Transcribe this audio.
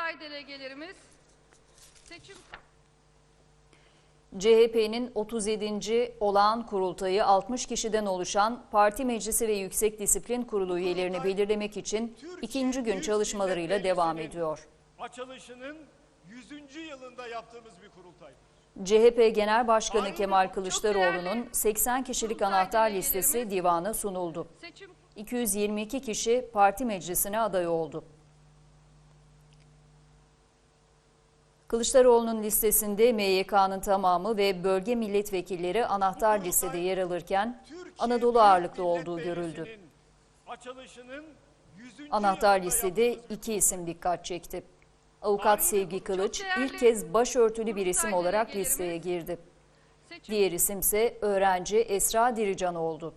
aday delegelerimiz seçim CHP'nin 37. olağan kurultayı 60 kişiden oluşan Parti Meclisi ve Yüksek Disiplin Kurulu üyelerini belirlemek için ikinci gün çalışmalarıyla devam ediyor. Açılışının 100. yılında yaptığımız bir kurultay. CHP Genel Başkanı Kemal Kılıçdaroğlu'nun 80 kişilik anahtar listesi divana sunuldu. seçim 222 kişi parti meclisine aday oldu. Kılıçdaroğlu'nun listesinde MYK'nın tamamı ve bölge milletvekilleri anahtar listede yer alırken Anadolu ağırlıklı olduğu görüldü. Meclisi'nin Açılışının 100. Anahtar listede iki isim dikkat çekti. Avukat Sevgi Kılıç ilk kez başörtülü bir isim olarak listeye girdi. Diğer isimse öğrenci Esra Dirican oldu.